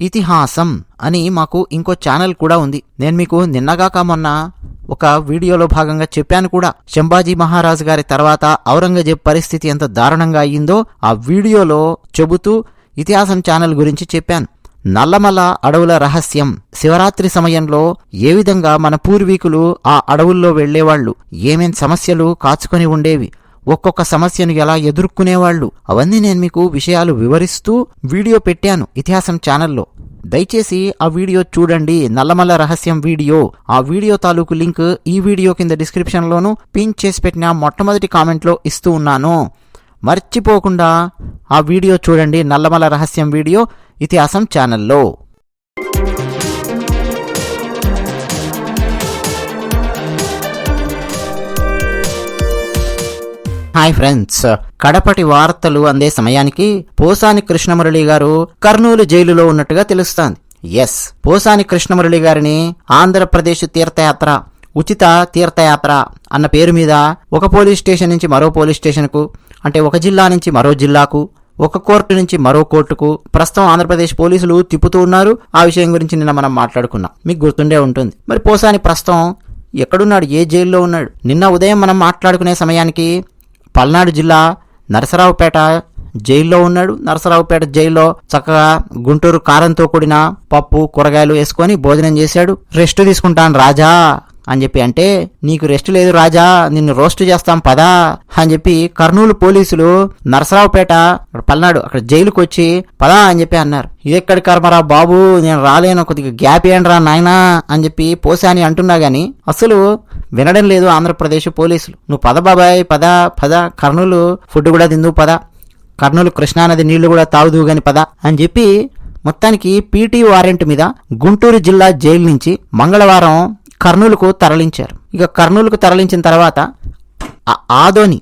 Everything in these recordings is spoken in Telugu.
ఇతిహాసం అని మాకు ఇంకో ఛానల్ కూడా ఉంది. నేను మీకు నిన్నగాక మొన్న ఒక వీడియోలో భాగంగా చెప్పాను కూడా. శంభాజీ మహారాజు గారి తర్వాత ఔరంగజేబ్ పరిస్థితి ఎంత దారుణంగా అయ్యిందో ఆ వీడియోలో చెబుతూ ఇతిహాసం ఛానల్ గురించి చెప్పాను. నల్లమల అడవుల రహస్యం శివరాత్రి సమయంలో ఏ విధంగా మన పూర్వీకులు ఆ అడవుల్లో వెళ్ళేవాళ్ళు ఏమేం సమస్యలు కాచుకొని ఉండేవి? ఒక్కొక్క సమస్యను ఎలా ఎదుర్కొనేవాళ్ళు అవన్నీ నేను మీకు విషయాలు వివరిస్తూ వీడియో పెట్టాను ఇతిహాసం ఛానల్లో. దయచేసి ఆ వీడియో చూడండి. నల్లమల్ల రహస్యం వీడియో. ఆ వీడియో తాలూకు లింక్ ఈ వీడియో కింద డిస్క్రిప్షన్లోను పిన్ చేసి పెట్టిన మొట్టమొదటి కామెంట్లో ఇస్తూ ఉన్నాను. మర్చిపోకుండా ఆ వీడియో చూడండి. నల్లమల రహస్యం వీడియో ఇతిహాసం ఛానల్లో. Hi friends. కడపటి వార్తలు అందే సమయానికి పోసాని కృష్ణమురళి గారు కర్నూలు జైలులో ఉన్నట్టుగా తెలుస్తోంది. ఎస్ పోసాని కృష్ణమురళి గారిని ఆంధ్రప్రదేశ్ తీర్థయాత్ర ఉచిత తీర్థయాత్ర అన్న పేరు మీద ఒక పోలీస్ స్టేషన్ నుంచి మరో పోలీస్ స్టేషన్కు అంటే ఒక జిల్లా నుంచి మరో జిల్లాకు ఒక కోర్టు నుంచి మరో కోర్టుకు ప్రస్తుతం ఆంధ్రప్రదేశ్ పోలీసులు తిప్పుతూ ఉన్నారు. ఆ విషయం గురించి నిన్న మనం మాట్లాడుకున్నాం. మీకు గుర్తుండే ఉంటుంది. మరి పోసాని ప్రస్తుతం ఎక్కడున్నాడు? ఏ జైల్లో ఉన్నాడు? నిన్న ఉదయం మనం మాట్లాడుకునే సమయానికి పల్నాడు జిల్లా నరసరావుపేట జైల్లో ఉన్నాడు. నరసరావుపేట జైల్లో చక్కగా గుంటూరు కారంతో కూడిన పప్పు కూరగాయలు వేసుకొని భోజనం చేశాడు. రెస్ట్ తీసుకుంటాను రాజా. అని చెప్పి అంటే నీకు రెస్ట్ లేదు రాజా నిన్ను రోస్ట్ చేస్తాం పదా అని చెప్పి కర్నూలు పోలీసులు నరసరావుపేట పల్నాడు అక్కడ జైలుకు వచ్చి పదా అని చెప్పి అన్నారు. ఇదెక్కడి కర్మరా బాబు? నేను రాలేను కొద్దిగా గ్యాప్ ఏంట్రా నాయనా అని చెప్పి పోసాని అంటున్నా గాని అసలు వినడం లేదు ఆంధ్రప్రదేశ్ పోలీసులు. నువ్వు పద బాబాయ్ పద పద కర్నూలు ఫుడ్ కూడా తిందు పద. కర్నూలు కృష్ణానది నీళ్ళు కూడా తాగుదు గాని పద అని చెప్పి మొత్తానికి పీటీ వారెంట్ మీద గుంటూరు జిల్లా జైలు నుంచి మంగళవారం కర్నూలుకు తరలించారు. ఇక కర్నూలుకు తరలించిన తర్వాత Adoni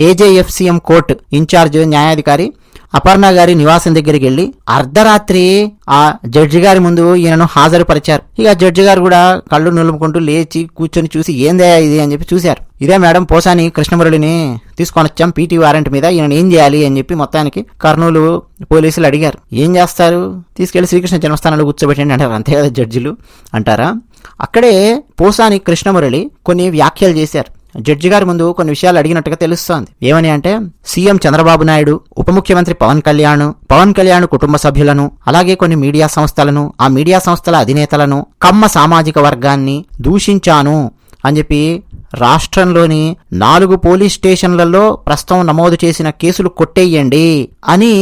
AJFCM court in charge న్యాయాధికారి Aparna గారి నివాసం దగ్గరికి వెళ్ళి అర్ధరాత్రి ఆ జడ్జి గారి ముందు ఈయనను హాజరుపరిచారు. ఇక జడ్జి గారు కూడా కళ్ళు నులుముకుంటూ లేచి కూర్చొని చూసి ఏందే ఇది? అని చెప్పి చూశారు. ఇదే మేడం పోసాని కృష్ణమురళిని తీసుకొని వచ్చాం. పీటీ వారెంట్ మీద ఈయన ఏం చేయాలి? అని చెప్పి మొత్తానికి కర్నూలు పోలీసులు అడిగారు. ఏం చేస్తారు? తీసుకెళ్ళి శ్రీకృష్ణ జన్మస్థానంలో కూర్చోబెట్టండి అంటారు. అంతే కదా జడ్జిలు అంటారా? అక్కడే పోసాని కృష్ణమురళి కొన్ని వ్యాఖ్యలు చేశారు. జడ్జి గారి ముందు కొన్ని విషయాలు అడిగినట్టుగా తెలుస్తోంది. ఏమని అంటే సీఎం చంద్రబాబు నాయుడు ఉప ముఖ్యమంత్రి పవన్ కళ్యాణ్ పవన్ కళ్యాణ్ కుటుంబ సభ్యులను అలాగే కొన్ని మీడియా సంస్థలను ఆ మీడియా సంస్థల అధినేతలను కమ్మ సామాజిక వర్గాన్ని దూషించాను అని చెప్పి రాష్ట్రంలోని నాలుగు పోలీస్ స్టేషన్లలో ప్రస్తుతం నమోదు చేసిన కేసులు కొట్టేయండి అని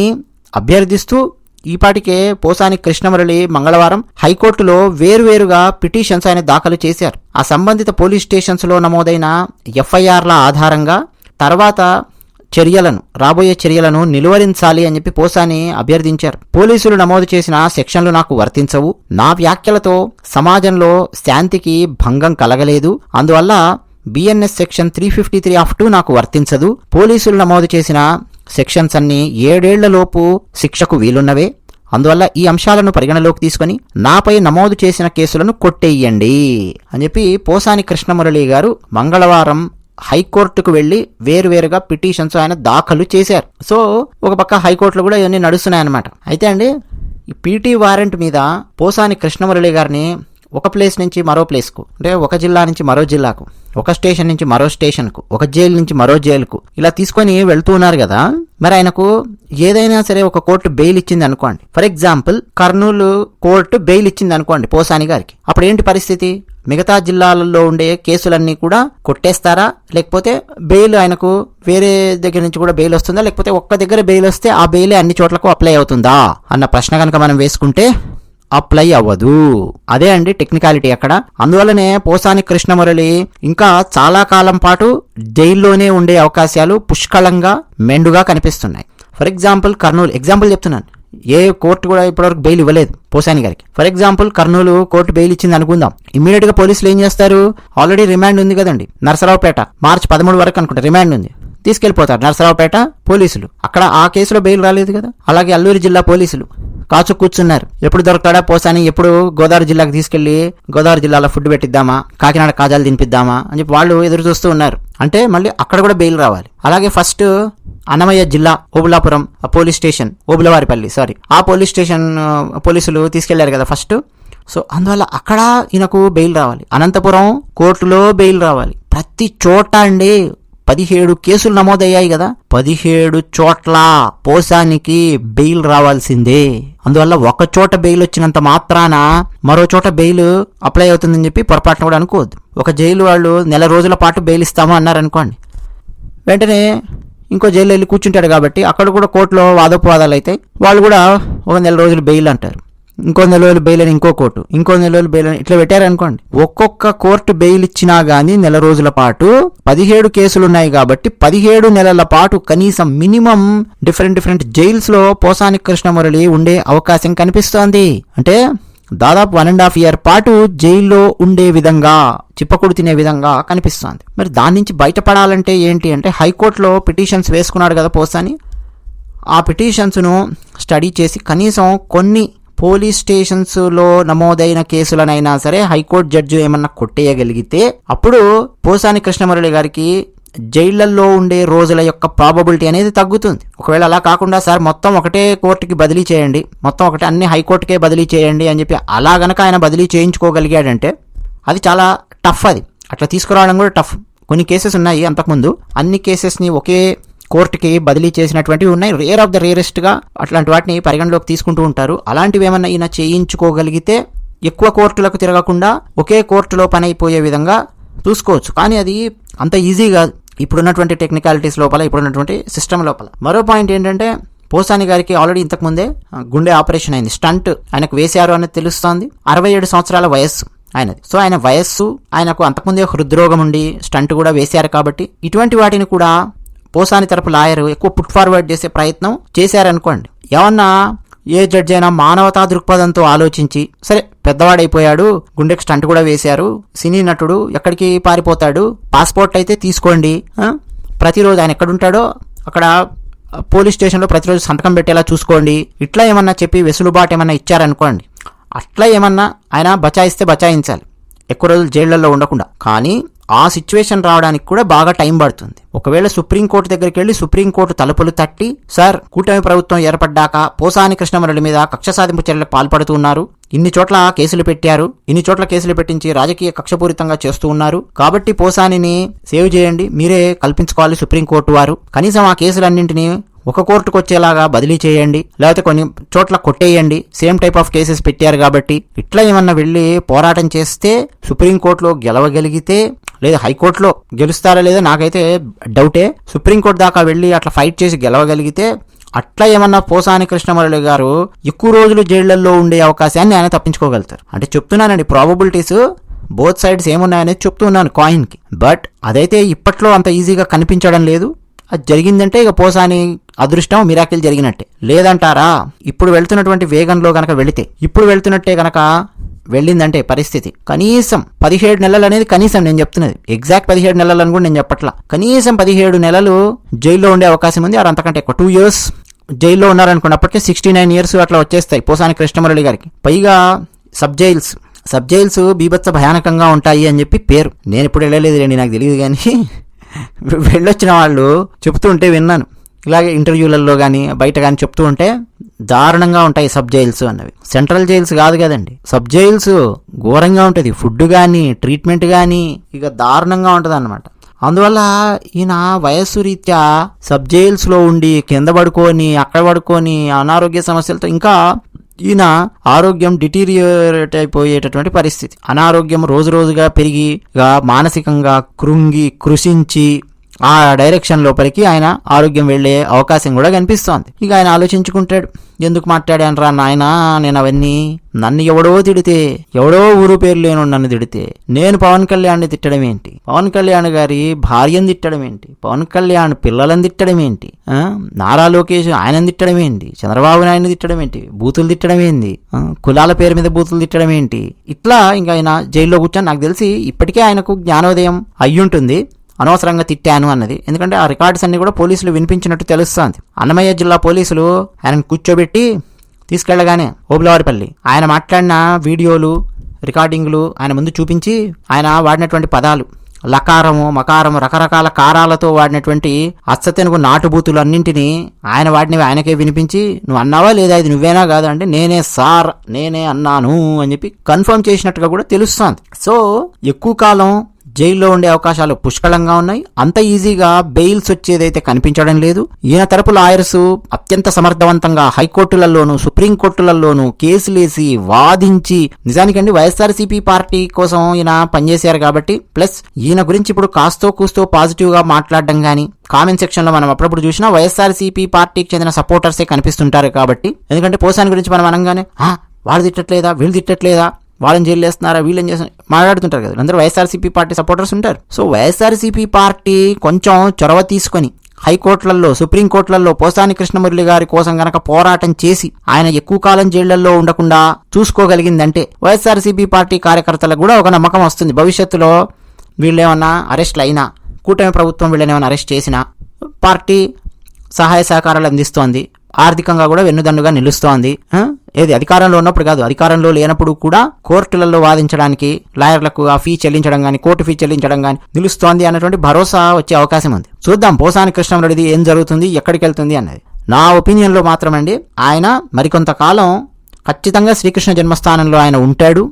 అభ్యర్థిస్తూ ఈపాటికే పోసాని కృష్ణమురళి మంగళవారం హైకోర్టులో వేరువేరుగా పిటిషన్స్ ఆయన దాఖలు చేశారు. ఆ సంబంధిత పోలీస్ స్టేషన్స్లో నమోదైన ఎఫ్ఐఆర్ల ఆధారంగా తర్వాత చర్యలను రాబోయే చర్యలను నిలువరించాలి అని చెప్పి పోసాని అభ్యర్థించారు. పోలీసులు నమోదు చేసిన సెక్షన్లు నాకు వర్తించవు. నా వ్యాఖ్యలతో సమాజంలో శాంతికి భంగం కలగలేదు. అందువల్ల BNS section three fifty three of two నాకు వర్తించదు. పోలీసులు నమోదు చేసిన సెక్షన్స్ అన్నీ ఏడేళ్ళలోపు శిక్షకు వీలున్నవే. అందువల్ల ఈ అంశాలను పరిగణలోకి తీసుకొని నాపై నమోదు చేసిన కేసులను కొట్టేయండి అని చెప్పి పోసాని కృష్ణమురళి గారు మంగళవారం హైకోర్టుకు వెళ్ళి వేరువేరుగా పిటిషన్స్ ఆయన దాఖలు చేశారు. సో ఒక పక్క హైకోర్టులో కూడా ఇవన్నీ నడుస్తున్నాయన్నమాట. అయితే అండి ఈ పీటీ వారెంట్ మీద పోసాని కృష్ణమురళి గారిని ఒక ప్లేస్ నుంచి మరో ప్లేస్కు అంటే ఒక జిల్లా నుంచి మరో జిల్లాకు ఒక స్టేషన్ నుంచి మరో స్టేషన్కు ఒక జైలు నుంచి మరో జైలుకు ఇలా తీసుకొని వెళ్తూ ఉన్నారు కదా. మరి ఆయనకు ఏదైనా సరే ఒక కోర్టు బెయిల్ ఇచ్చింది అనుకోండి. For example Kurnool court bail ఇచ్చింది అనుకోండి పోసాని గారికి. అప్పుడు ఏంటి పరిస్థితి? మిగతా జిల్లాలలో ఉండే కేసులన్నీ కూడా కొట్టేస్తారా? లేకపోతే బెయిల్ ఆయనకు వేరే దగ్గర నుంచి కూడా బెయిల్ వస్తుందా? లేకపోతే ఒక్క దగ్గర బెయిల్ వస్తే ఆ బెయిల్ అన్ని చోట్లకు అప్లై అవుతుందా? అన్న ప్రశ్న కనుక మనం వేసుకుంటే అప్లై అవ్వదు. అదే అండి టెక్నికాలిటీ అక్కడ. అందువల్లనే పోసాని కృష్ణమురళి ఇంకా చాలా కాలం పాటు జైల్లోనే ఉండే అవకాశాలు పుష్కలంగా మెండుగా కనిపిస్తున్నాయి. ఫర్ ఎగ్జాంపుల్ కర్నూలు ఎగ్జాంపుల్ చెప్తున్నాను. ఏ కోర్టు కూడా ఇప్పటివరకు బెయిల్ ఇవ్వలేదు పోసాని గారికి. For example Kurnool court bail ఇచ్చింది అనుకుందాం. ఇమీడియట్గా పోలీసులు ఏం చేస్తారు? ఆల్రెడీ రిమాండ్ ఉంది కదండి. నరసరావుపేట మార్చి పదమూడు వరకు అనుకుంటా రిమాండ్ ఉంది. తీసుకెళ్ళిపోతారు నరసరావుపేట పోలీసులు. అక్కడ ఆ కేసులో బెయిల్ రాలేదు కదా. అలాగే అల్లూరి జిల్లా పోలీసులు. కాచు కూర్చున్నారు. ఎప్పుడు దొరకడా పోసాని ఎప్పుడు గోదావరి జిల్లాకు తీసుకెళ్ళి గోదావరి జిల్లాలో ఫుడ్ పెట్టిద్దామా? కాకినాడ కాజాలు తినిపిద్దామా? అని చెప్పి వాళ్ళు ఎదురు చూస్తూ ఉన్నారు. అంటే మళ్ళీ అక్కడ కూడా బెయిల్ రావాలి. అలాగే ఫస్ట్ అన్నమయ్య జిల్లా ఓబులాపురం ఆ పోలీస్ స్టేషన్ ఓబులవారిపల్లి సారీ ఆ పోలీస్ స్టేషన్ పోలీసులు తీసుకెళ్ళారు కదా ఫస్ట్. సో అందువల్ల అక్కడ ఈయనకు బెయిల్ రావాలి. అనంతపురం కోర్టులో బెయిల్ రావాలి. ప్రతి చోట అండి పదిహేడు కేసులు నమోదయ్యాయి కదా. పదిహేడు చోట్ల పోసానికి బెయిల్ రావాల్సిందే. అందువల్ల ఒక చోట బెయిల్ వచ్చినంత మాత్రాన మరో చోట బెయిల్ అప్లై అవుతుందని చెప్పి పొరపాటున కూడా అనుకోవద్దు. ఒక జైలు వాళ్ళు నెల రోజుల పాటు బెయిల్ ఇస్తాము అన్నారు అనుకోండి. వెంటనే ఇంకో జైలు వెళ్ళి కూర్చుంటాడు కాబట్టి అక్కడ కూడా కోర్టులో వాదోపవాదాలు అయితే వాళ్ళు కూడా ఒక నెల రోజులు బెయిల్ అంటారు. ఇంకో నెల రోజులు బెయిల్ అని ఇంకో కోర్టు. ఇంకో నెల రోజులు బెయిల్ అని ఇట్లా పెట్టారనుకోండి. ఒక్కొక్క కోర్టు బెయిల్ ఇచ్చినా గానీ నెల రోజుల పాటు పదిహేడు కేసులు ఉన్నాయి కాబట్టి పదిహేడు నెలల పాటు కనీసం మినిమం డిఫరెంట్ డిఫరెంట్ జైల్స్లో పోసాని కృష్ణమురళి ఉండే అవకాశం కనిపిస్తోంది. అంటే దాదాపు వన్ అండ్ హాఫ్ ఇయర్ పాటు జైల్లో ఉండే విధంగా చిప్పకుడు తినే విధంగా కనిపిస్తోంది. మరి దాని నుంచి బయటపడాలంటే ఏంటి అంటే హైకోర్టులో పిటిషన్స్ వేసుకున్నాడు కదా పోసాని. ఆ పిటిషన్స్ను స్టడీ చేసి కనీసం కొన్ని పోలీస్ స్టేషన్స్లో నమోదైన కేసులనైనా సరే హైకోర్టు జడ్జి ఏమన్నా కొట్టేయగలిగితే అప్పుడు పోసాని కృష్ణమురళి గారికి జైళ్ళలో ఉండే రోజుల యొక్క ప్రాబబిలిటీ అనేది తగ్గుతుంది. ఒకవేళ అలా కాకుండా సార్ మొత్తం ఒకటే కోర్టుకి బదిలీ చేయండి మొత్తం ఒకటే అన్ని హైకోర్టుకే బదిలీ చేయండి అని చెప్పి అలా గనక ఆయన బదిలీ చేయించుకోగలిగాడంటే అది చాలా టఫ్ అది. అట్లా తీసుకురావడం కూడా టఫ్ కొన్ని కేసెస్ ఉన్నాయి అంతకుముందు. అన్ని కేసెస్ని ఒకే కోర్టుకి బదిలీ చేసినటువంటివి ఉన్నాయి. రేర్ ఆఫ్ ద రేరెస్ట్గా అట్లాంటి వాటిని పరిగణలోకి తీసుకుంటూ ఉంటారు. అలాంటివి ఏమన్నా ఈయన చేయించుకోగలిగితే ఎక్కువ కోర్టులకు తిరగకుండా ఒకే కోర్టులో పని అయిపోయే విధంగా చూసుకోవచ్చు. కానీ అది అంత ఈజీగా ఇప్పుడున్నటువంటి టెక్నికాలిటీస్ లోపల ఇప్పుడున్నటువంటి సిస్టమ్ లోపల. మరో పాయింట్ ఏంటంటే పోసాని గారికి ఆల్రెడీ ఇంతకుముందే గుండె ఆపరేషన్ అయింది. స్టంట్ ఆయనకు వేశారు అనేది తెలుస్తోంది. అరవై ఏడు సంవత్సరాల వయస్సు ఆయనది. సో ఆయన వయస్సు ఆయనకు అంతకుముందే హృద్రోగం ఉండి స్టంట్ కూడా వేశారు కాబట్టి ఇటువంటి వాటిని కూడా పోసాని తరపు లాయర్ ఎక్కువ పుట్ ఫార్వర్డ్ చేసే ప్రయత్నం చేశారనుకోండి. ఏమన్నా ఏ జడ్జి అయినా మానవతా దృక్పథంతో ఆలోచించి సరే పెద్దవాడైపోయాడు గుండెకి స్టంట్ కూడా వేశారు సినీ నటుడు ఎక్కడికి పారిపోతాడు పాస్పోర్ట్ అయితే తీసుకోండి ప్రతిరోజు ఆయన ఎక్కడుంటాడో అక్కడ పోలీస్ స్టేషన్లో ప్రతిరోజు సంతకం పెట్టేలా చూసుకోండి ఇట్లా ఏమన్నా చెప్పి వెసులుబాటు ఏమన్నా ఇచ్చారనుకోండి అట్లా ఏమన్నా ఆయన బచాయిస్తే బచాయించాలి. ఎక్కువ రోజులు జైళ్ళలో ఉండకుండా. కానీ ఆ సిచ్యువేషన్ రావడానికి కూడా బాగా టైం పడుతుంది. ఒకవేళ సుప్రీంకోర్టు దగ్గరికి వెళ్ళి సుప్రీంకోర్టు తలుపులు తట్టి సార్ కూటమి ప్రభుత్వం ఏర్పడ్డాక పోసాని కృష్ణమురళి మీద కక్ష సాధింపు చర్యలకు పాల్పడుతున్నారు ఇన్ని చోట్ల కేసులు పెట్టారు. ఇన్ని చోట్ల కేసులు పెట్టించి రాజకీయ కక్షపూరితంగా చేస్తూ ఉన్నారు. కాబట్టి పోసానిని సేవ్ చేయండి. మీరే కల్పించుకోవాలి సుప్రీంకోర్టు వారు. కనీసం ఆ కేసులన్నింటినీ ఒక కోర్టుకు వచ్చేలాగా బదిలీ చేయండి. లేకపోతే కొన్ని చోట్ల కొట్టేయండి. సేమ్ టైప్ ఆఫ్ కేసెస్ పెట్టారు కాబట్టి. ఇట్లా ఏమన్నా వెళ్ళి పోరాటం చేస్తే సుప్రీంకోర్టులో గెలవగలిగితే లేదా హైకోర్టులో గెలుస్తారా లేదా నాకైతే డౌటే. సుప్రీంకోర్టు దాకా వెళ్ళి అట్లా ఫైట్ చేసి గెలవగలిగితే అట్లా ఏమన్నా పోసాని కృష్ణమురళి గారు ఎక్కువ రోజులు జైళ్ళలో ఉండే అవకాశాన్ని ఆయన తప్పించుకోగలుగుతారు. అంటే చెప్తున్నానండి ప్రాబబిలిటీస్ బోత్ సైడ్స్ ఏమున్నాయనేది చెప్తున్నాను కాయిన్కి బట్ అదైతే ఇప్పట్లో అంత ఈజీగా కనిపించడం లేదు. అది జరిగిందంటే ఇక పోసాని అదృష్టం మిరాకిల్ జరిగినట్టే. లేదంటారా? ఇప్పుడు వెళ్తున్నటువంటి వేగంలో కనుక వెళితే ఇప్పుడు వెళ్తున్నట్టే కనుక వెళ్ళిందంటే పరిస్థితి. కనీసం పదిహేడు నెలలు అనేది కనీసం నేను చెప్తున్నది. ఎగ్జాక్ట్ పదిహేడు నెలలు అని కూడా నేను చెప్పట్లా. కనీసం పదిహేడు నెలలు జైల్లో ఉండే అవకాశం ఉంది. ఆరు అంతకంటే ఎక్కువ. టూ ఇయర్స్ జైల్లో ఉన్నారనుకోండి అప్పటికే సిక్స్టీ నైన్ ఇయర్స్ అట్లా వచ్చేస్తాయి పోసాని కృష్ణమురళి గారికి. పైగా సబ్ జైల్స్. సబ్ జైల్స్ బీభత్స భయానకంగా ఉంటాయి అని చెప్పి పేరు. నేను ఇప్పుడు వెళ్ళలేదు లేండి నాకు తెలియదు కానీ వెళ్ళొచ్చిన వాళ్ళు చెప్తూ ఉంటే విన్నాను. ఇలాగే ఇంటర్వ్యూలలో కానీ బయట కానీ చెప్తూ ఉంటే దారుణంగా ఉంటాయి సబ్ జైల్స్ అన్నవి. సెంట్రల్ జైల్స్ కాదు కదండి. సబ్ జైల్స్ ఘోరంగా ఉంటుంది. ఫుడ్ కానీ ట్రీట్మెంట్ కానీ ఇక దారుణంగా ఉంటుంది అనమాట అందువల్ల ఈయన వయస్సు రీత్యా సబ్ జైల్స్లో ఉండి కింద పడుకొని అక్కడ పడుకొని అనారోగ్య సమస్యలతో ఇంకా ఈయన ఆరోగ్యం డిటీరియరేట్ అయిపోయేటటువంటి పరిస్థితి. అనారోగ్యం రోజు రోజుగా పెరిగి మానసికంగా కృంగి కృషించి ఆ డైరెక్షన్ లోపలికి ఆయన ఆరోగ్యం వెళ్ళే అవకాశం కూడా కనిపిస్తోంది. ఇక ఆయన ఆలోచించుకుంటాడు. ఎందుకు మాట్లాడాను రా నాయన? నేను అవన్నీ నన్ను ఎవడో తిడితే ఎవడో ఊరు పేరు లేను నన్ను తిడితే నేను పవన్ కళ్యాణ్ని తిట్టడం ఏంటి? పవన్ కళ్యాణ్ గారి భార్యను తిట్టడం ఏంటి? పవన్ కళ్యాణ్ పిల్లలను తిట్టడం ఏంటి? నారా లోకేష్ ఆయన తిట్టడం ఏంటి? చంద్రబాబు నాయుడు తిట్టడం ఏంటి? బూతులు తిట్టడం ఏంటి? కులాల పేరు మీద బూతులు తిట్టడం ఏంటి? ఇట్లా ఇంకా ఆయన జైల్లో కూర్చొని నాకు తెలిసి ఇప్పటికే ఆయనకు జ్ఞానోదయం అయ్యుంటుంది. అనవసరంగా తిట్టాను అన్నది. ఎందుకంటే ఆ రికార్డ్స్ అన్ని కూడా పోలీసులు వినిపించినట్టు తెలుస్తుంది. అన్నమయ్య జిల్లా పోలీసులు ఆయనను కూర్చోబెట్టి తీసుకెళ్ళగానే ఓబులవారిపల్లి ఆయన మాట్లాడిన వీడియోలు రికార్డింగ్లు ఆయన ముందు చూపించి ఆయన వాడినటువంటి పదాలు లకారము మకారము రకరకాల కారాలతో వాడినటువంటి అచ్చతెనుగు నాటుబూతులు అన్నింటినీ ఆయన వాడినవి ఆయనకే వినిపించి నువ్వు అన్నావా లేదా? ఇది నువ్వేనా కాదు? అంటే నేనే సార్ నేనే అన్నాను అని చెప్పి కన్ఫర్మ్ చేసినట్టుగా కూడా తెలుస్తుంది. సో ఎక్కువ కాలం జైల్లో ఉండే అవకాశాలు పుష్కలంగా ఉన్నాయి. అంత ఈజీగా బెయిల్స్ వచ్చేదైతే కనిపించడం లేదు. ఈయన తరపు లాయర్స్ అత్యంత సమర్థవంతంగా హైకోర్టులలోనూ సుప్రీంకోర్టులలోనూ కేసులేసి వాదించి నిజానికండి వైఎస్ఆర్సీపీ పార్టీ కోసం ఈయన పనిచేశారు కాబట్టి ప్లస్ ఈయన గురించి ఇప్పుడు కాస్తో కూస్తో పాజిటివ్గా మాట్లాడడం కానీ కామెంట్ సెక్షన్లో మనం అప్పుడప్పుడు చూసినా వైఎస్ఆర్సీపీ పార్టీకి చెందిన సపోర్టర్సే కనిపిస్తుంటారు కాబట్టి ఎందుకంటే పోసాని గురించి మనం అనగానే వాళ్ళు తిట్టట్లేదా? వీళ్ళు తిట్టట్లేదా? వాళ్ళని జైలు వేస్తున్నారా? వీళ్ళని చేస్తున్నారు మాట్లాడుతుంటారు కదా. అందరూ వైఎస్ఆర్సీపీ పార్టీ సపోర్టర్స్ ఉంటారు. సో వైఎస్ఆర్సీపీ పార్టీ కొంచెం చొరవ తీసుకొని హైకోర్టులలో సుప్రీంకోర్టులలో పోసాని కృష్ణమురళి గారి కోసం గనక పోరాటం చేసి ఆయన ఎక్కువ కాలం జైళ్ళలో ఉండకుండా చూసుకోగలిగిందంటే వైఎస్ఆర్సీపీ పార్టీ కార్యకర్తలకు కూడా ఒక నమ్మకం వస్తుంది. భవిష్యత్తులో వీళ్ళేమన్నా అరెస్ట్లు అయినా కూటమి ప్రభుత్వం వీళ్ళని ఏమైనా అరెస్ట్ చేసినా పార్టీ సహాయ సహకారాలు అందిస్తోంది. ఆర్థికంగా కూడా వెన్నుదన్నుగా నిలుస్తోంది. ఏది? అధికారంలో ఉన్నప్పుడు కాదు. అధికారంలో లేనప్పుడు కూడా కోర్టులలో వాదించడానికి లాయర్లకు ఆ ఫీ చెల్లించడం కానీ కోర్టు ఫీ చెల్లించడం కానీ నిలుస్తోంది అన్నటువంటి భరోసా వచ్చే అవకాశం ఉంది. చూద్దాం పోసాని కృష్ణమురడిది ఏం జరుగుతుంది ఎక్కడికి వెళ్తుంది అన్నది. నా ఒపీనియన్లో మాత్రమండి ఆయన మరికొంతకాలం ఖచ్చితంగా శ్రీకృష్ణ జన్మస్థానంలో ఆయన ఉంటాడు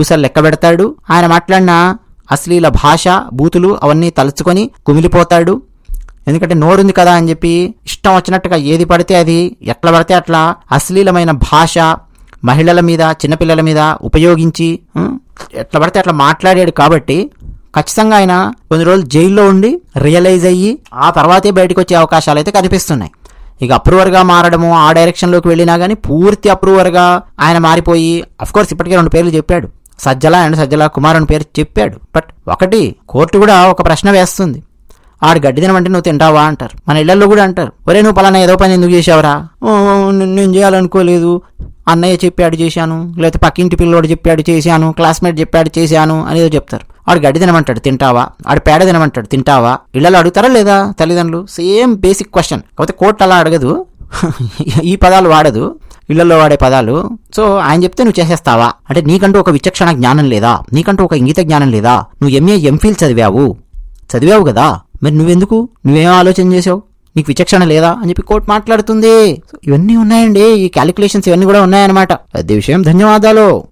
ఊసలు లెక్క పెడతాడు ఆయన మాట్లాడిన అశ్లీల భాష బూతులు అవన్నీ తలుచుకొని కుమిలిపోతాడు ఎందుకంటే నోరుంది కదా అని చెప్పి ఇష్టం వచ్చినట్టుగా ఏది పడితే అది ఎట్లా పడితే అట్లా అశ్లీలమైన భాష మహిళల మీద చిన్నపిల్లల మీద ఉపయోగించి ఎట్లా పడితే అట్లా మాట్లాడాడు కాబట్టి ఖచ్చితంగా ఆయన కొన్ని రోజులు జైల్లో ఉండి రియలైజ్ అయ్యి ఆ తర్వాతే బయటకు వచ్చే అవకాశాలు అయితే కనిపిస్తున్నాయి. ఇక అప్రూవర్గా మారడము ఆ డైరెక్షన్లోకి వెళ్ళినా కానీ పూర్తి అప్రూవర్గా ఆయన మారిపోయి అఫ్కోర్స్ ఇప్పటికే రెండు పేర్లు చెప్పాడు. సజ్జల అండ్ సజ్జల కుమార్ అని పేరు చెప్పాడు. బట్ ఒకటి కోర్టు కూడా ఒక ప్రశ్న వేస్తుంది. ఆడు గడ్డి తినమంటే నువ్వు తింటావా అంటారు. మన ఇళ్ళలో కూడా అంటారు. ఒరే నువ్వు పలానా ఏదో పని ఎందుకు చేసావురా నేను చేయాలనుకోలేదు. అన్నయ్య చెప్పాడు చేశాను. లేకపోతే పక్కింటి పిల్లోడు చెప్పాడు చేశాను. క్లాస్మేట్ చెప్పాడు చేశాను అనేదో చెప్తారు. ఆడు గడ్డి తినమంటాడు తింటావా? ఆడు పేడ తినమంటాడు తింటావా? ఇళ్ళలో అడుగుతారా లేదా తల్లిదండ్రులు? Same basic question. కాకపోతే కోర్టు అలా అడగదు. ఈ పదాలు వాడదు. ఇళ్ళలో వాడే పదాలు. సో ఆయన చెప్తే నువ్వు చేసేస్తావా? అంటే నీకంటూ ఒక విచక్షణ జ్ఞానం లేదా? నీకంటూ ఒక ఇంగిత జ్ఞానం లేదా? నువ్వు ఎంఏ ఎంఫిల్ చదివావు. చదివావు కదా? మరి నువ్వెందుకు? నువ్వేం ఆలోచన చేసావు నీకు విచక్షణ లేదా? అని చెప్పి కోర్టు మాట్లాడుతుంది. ఇవన్నీ ఉన్నాయండి. ఈ క్యాలిక్యులేషన్స్ ఇవన్నీ కూడా ఉన్నాయన్నమాట. అదే విషయం. ధన్యవాదాలు.